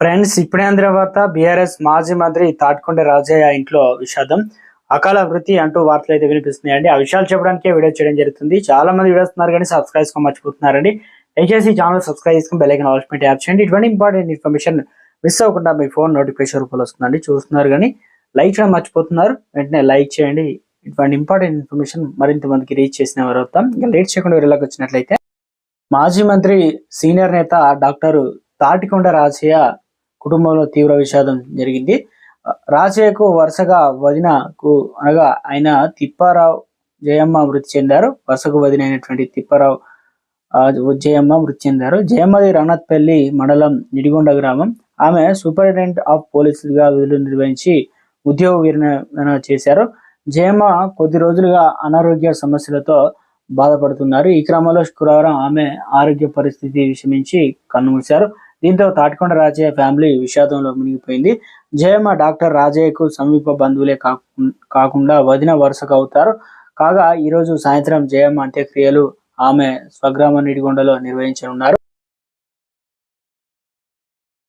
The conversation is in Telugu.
ఫ్రెండ్స్ ఇప్పుడే తర్వాత బీఆర్ఎస్ మాజీ మంత్రి తాటికొండ రాజయ్య ఇంట్లో విషాదం. అకాల వృత్తి అంటూ వార్తలు అయితే వినిపిస్తున్నాయండి. ఆ విషయాలు చెప్పడానికే వీడియో చేయడం జరుగుతుంది. చాలా మంది వీడియోస్ కానీ సబ్స్క్రైబ్ చేసుకో మర్చిపోతున్నారండి. దయచేసి ఛానల్ సబ్స్క్రైబ్ చేసుకుని బెల్లైకన్ ఐకన్ యాప్ చేయండి. ఇటువంటి ఇంపార్టెంట్ ఇన్ఫర్మేషన్ మిస్ అవ్వకుండా మీ ఫోన్ నోటిఫికేషన్ రూపంలో వస్తుందండి. చూస్తున్నారు కానీ లైక్ చేయడం మర్చిపోతున్నారు. వెంటనే లైక్ చేయండి. ఇటువంటి ఇంపార్టెంట్ ఇన్ఫర్మేషన్ మరింత మందికి రీచ్ చేసిన వారు అవుతాం ఇంకా లేట్ చేయకుండా వీళ్ళకి వచ్చినట్లయితే మాజీ మంత్రి సీనియర్ నేత డాక్టర్ తాటికొండ రాజయ్య కుటుంబంలో తీవ్ర విషాదం జరిగింది. రాజయ్యకు వరుసగా వదినకు అనగా ఆయన తిప్పారావు జయమ్మ మృతి చెందారు. వరుసకు వదిన అయినటువంటి తిప్పారావు జయమ్మ మృతి చెందారు. జయమ్మది రణత్పల్లి మండలం నిడిగొండ గ్రామం. ఆమె సూపరింటెండెంట్ ఆఫ్ పోలీసులుగా విధులు నిర్వహించి ఉద్యోగ విరమణ చేశారు. జయమ్మ కొద్ది రోజులుగా అనారోగ్య సమస్యలతో బాధపడుతున్నారు. ఈ క్రమంలో శుక్రవారం ఆమె ఆరోగ్య పరిస్థితి విషమించి కన్నుమూశారు దీంతో తాటికొండ రాజయ్య ఫ్యామిలీ విషాదంలో మునిగిపోయింది. జయమ్మ డాక్టర్ రాజయ్యకు సమీప బంధువులే కాకుండా వదిన వరుసగా అవుతారు. కాగా ఈ రోజు సాయంత్రం జయమ్మ అంత్యక్రియలు ఆమె స్వగ్రామ నిడిగొండలో నిర్వహించనున్నారు.